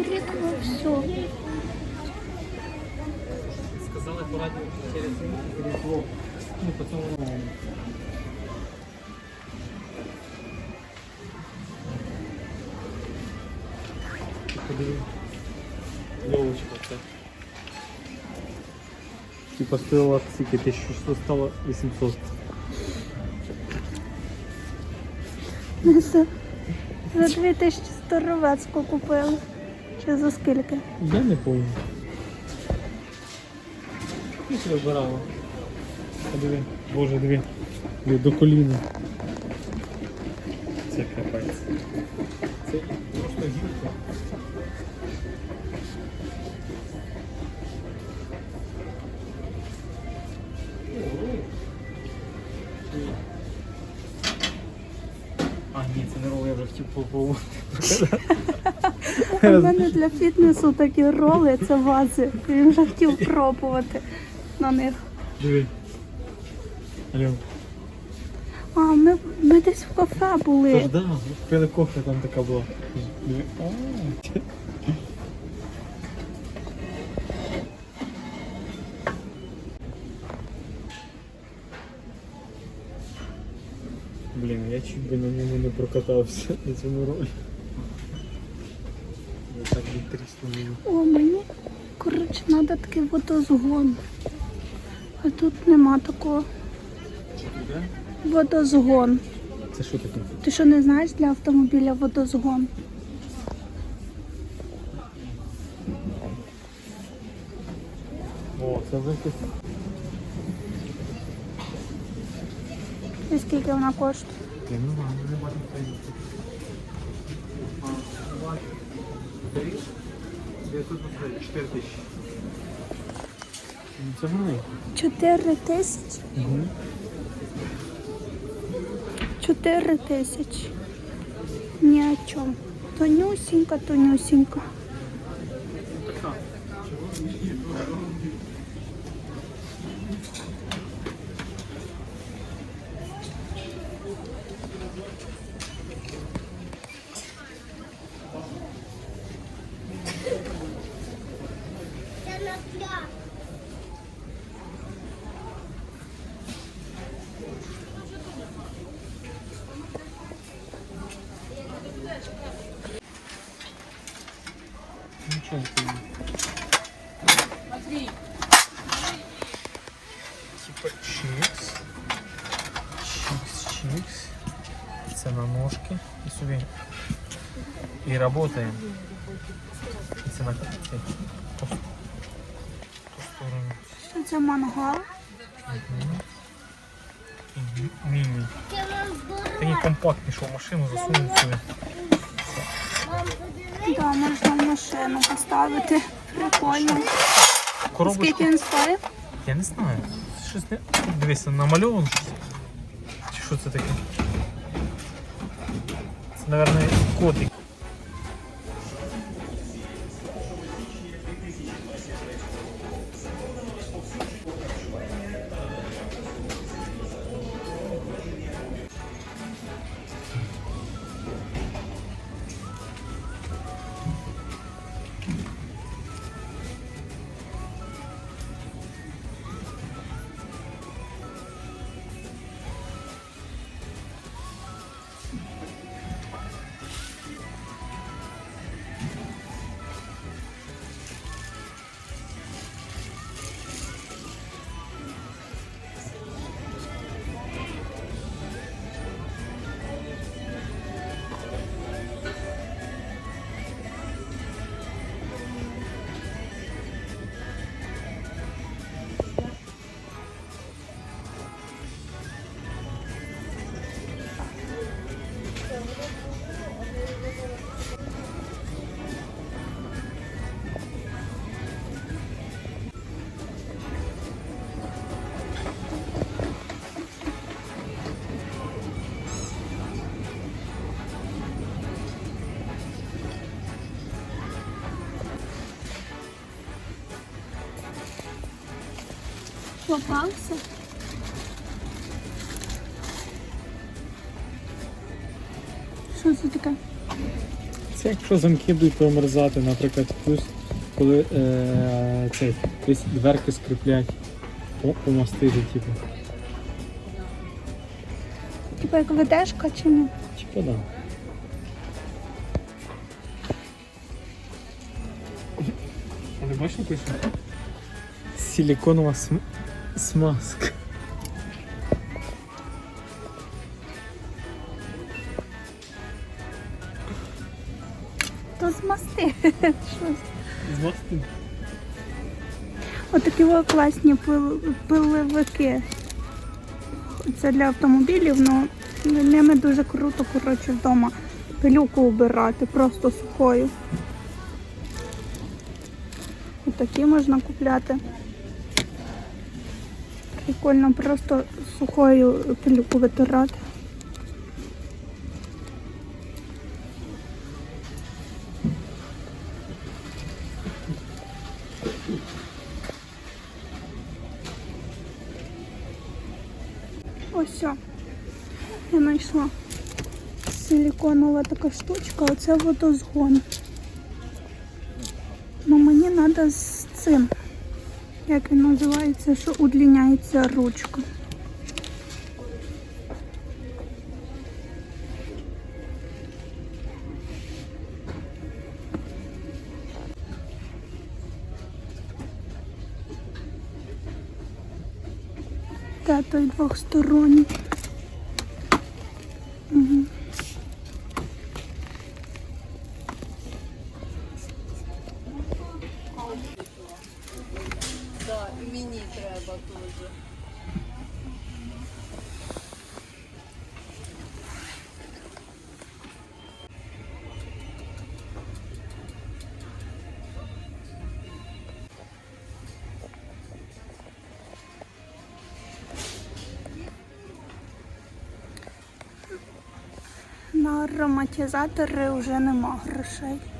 Вже Новий рік вовсю. Сказали по радіо через різдво. Ну, по цьому новому. Подиви. Йолочка це. Типа стоїла скільки 1600 стало 800. Ми за, за 2100 ровецьку купили. Чи за скільки? Я не помню. Скільки вибирала? Подиви. Боже, диви. Диви, До коліна. Це капець. Це просто гірко. А, ні, це не рол, я вже хотів попробувати. У мене для фітнесу такі роли, це вази. Він вже хотів пробувати на них. Диви. Алло. А, ми, ми десь в кафе Тож були. да, пили кофе, там така була. Диви. А. Блін, я чуть би на ньому не прокатався на цьому ролі. О, мені, коротше, треба такий водозгон. А тут нема такого. Водозгон. Це що таке? Ти що не знаєш для автомобіля водозгон? О, це вже. І скільки вона коштує? Не знаю, не бачу 4 тисячі. Це маленько. Чотири тисячі? Угу. Чотири тисячі. Ні о чому. Тонюсінька, тонюсінька. Собі. І работаем. І це на цей. Ту, ту. Що це мангал? Міні. Такий компактний, що в машину засунув сюди. Да, можна в машину поставити. Прикольно. Коробочку. Скільки він стоїть? Я не знаю. Щось не. Дивися, намальовано щось. Чи що це таке? Мабуть, котик. Попався. Що це таке? Це якщо замки будуть промерзати, наприклад, плюс коли е, цей, десь дверки скріплять по, по мастилі, типу. Типа як ведешка чи ні? Типу, да. Але бачиш пише? Силиконова см... смазка. То змасти. Змасти? Отакі о класні пил- пиливики. Це для автомобілів, ну ними дуже круто, коротше, вдома пилюку убирати, просто сухою. Отакі можна купляти. Прикольно просто сухою пилюку витирати. Ось. Я знайшла силиконова така штучка, оце водозгон. Ну мені треба з цим. Як він називається, що удлиняється ручка. Та той двохсторонній. Треба теж. На ароматизатори вже нема грошей.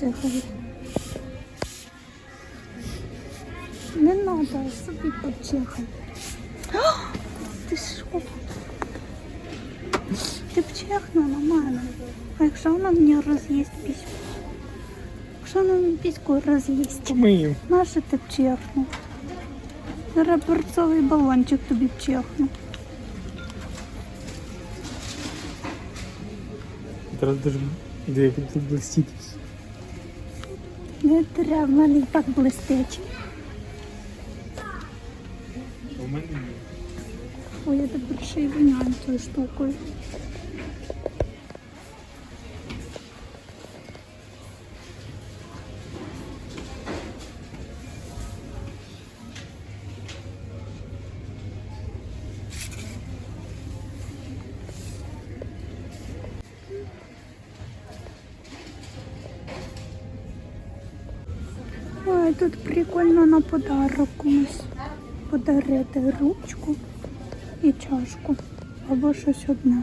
Хай. Не надо, собі почихай. Ти що? Ти б чихнула на мене. А якщо вона мені роз'їсть піську? Якщо вона мені піську роз'їсть, Миємо. нащо ти б чихнув? Зараз перцовий балончик тобі б чихнув. Зараз дуже як тут блистить. Не треба, в мене і так блистить. У мене є. Ой, я тепер ще і воняю тою штукою. Ой, тут прикольно на подарок комусь подарити ручку і чашку або щось одне.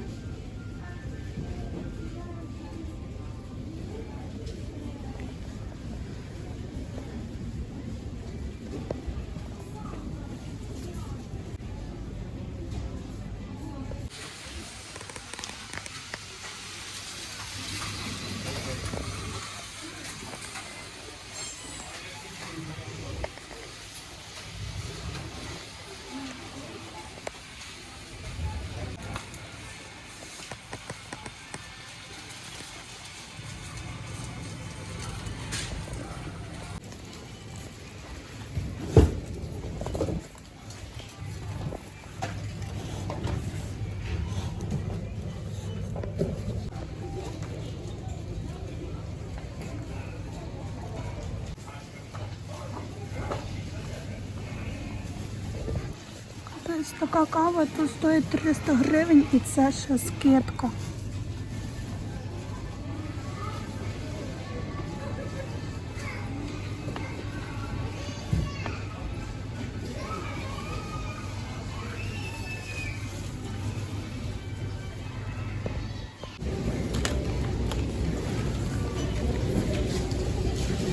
Така кава тут стоїть 300 гривень і це ще скидка.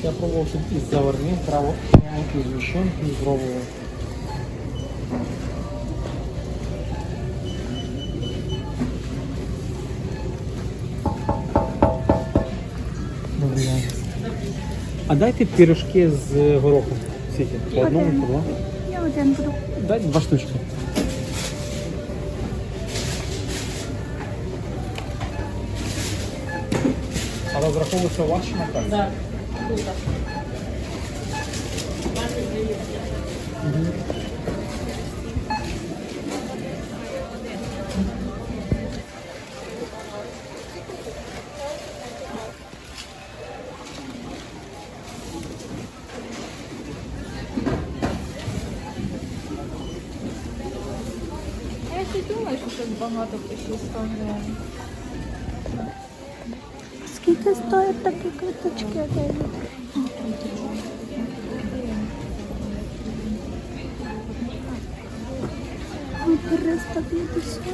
Я пробував тут із заварним, право із згущенкою А дайте пірожки з горохом. Скільки? По одному, по два? Я один буду. Дайте два штучки. А розраховується ваші на Да. Так. Я Той е таки квиточки одели. Ой, просто квиточки.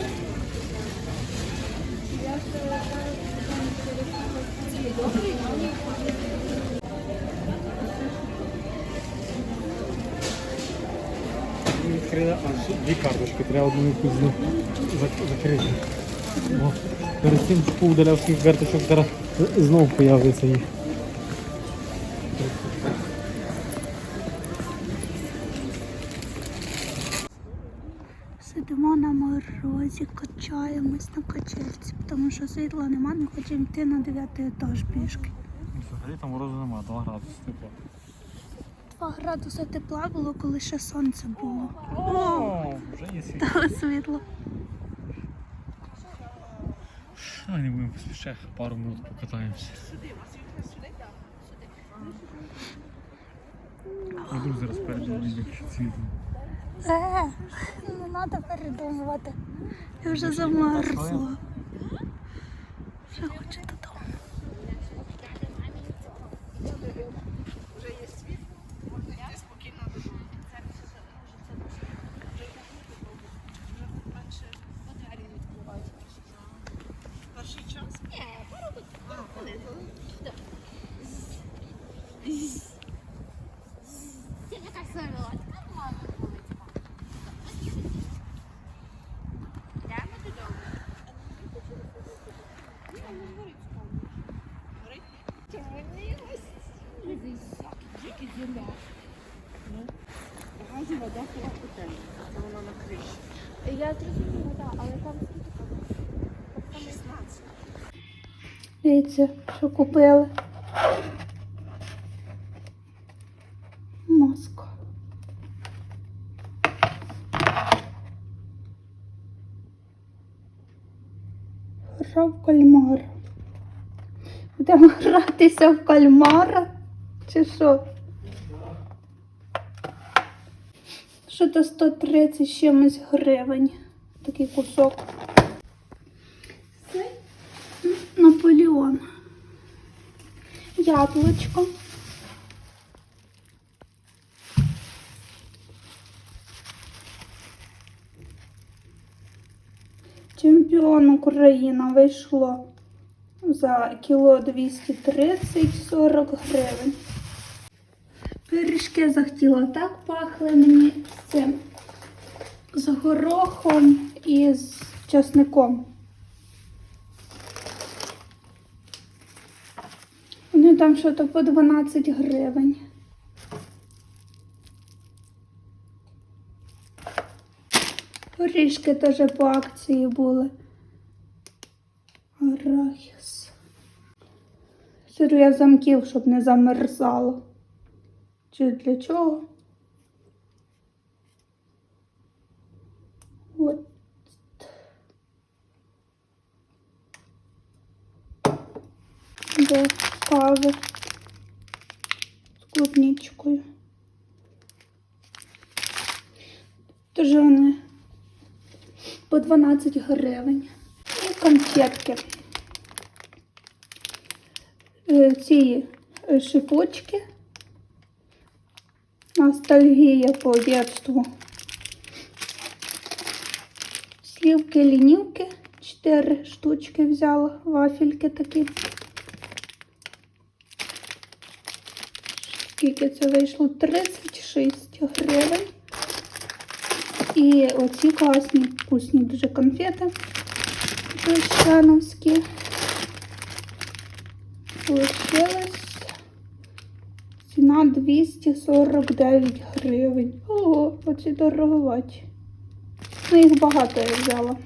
Открита, а две карточки трябва да ми пизни. Закрити. Да рисим, че поудалял си вертачок зараз. Знову появиться їх. Сидимо на морозі, качаємось на качельці, тому що світла нема, не хочемо йти на 9 етаж пішки. Взагалі там морозу немає, 2 градуси тепла. 2 градуси тепла було, коли ще сонце було. О, вже є світ. Та світло. А не будемо поспішати, пару минут покатаємося. Я дуже зараз передумати світло. Е, не треба передумувати. Я вже замерзла. Я зрозуміла, так, але там Дивіться, що купили. Маска. Гра в кальмара. Будемо гратися в кальмара? Чи що? Що то 130 з чимось гривень. Такий кусок. Це Наполеон. Яблучко. Чемпіон Україна вийшло за кіло 230-40 гривень. Пиріжки захотіла так пахли мені з цим з горохом і з часником. Вони там що то по 12 гривень. Горішки теж по акції були. Арахіс. Сиру я замків, щоб не замерзало. Чи для чого? От. До кави з клубничкою. Тож вони по 12 гривень. І конфетки. Е, Ці е, шипочки. Ностальгія по дитинству. Слівки лінівки. 4 штучки взяла. Вафельки такі. Скільки це вийшло? 36 гривень. І оці класні, вкусні дуже конфети. Плещановські. Лишилась ціна 249 гривень. Ого, оці дороговаті. Ну, їх багато я взяла.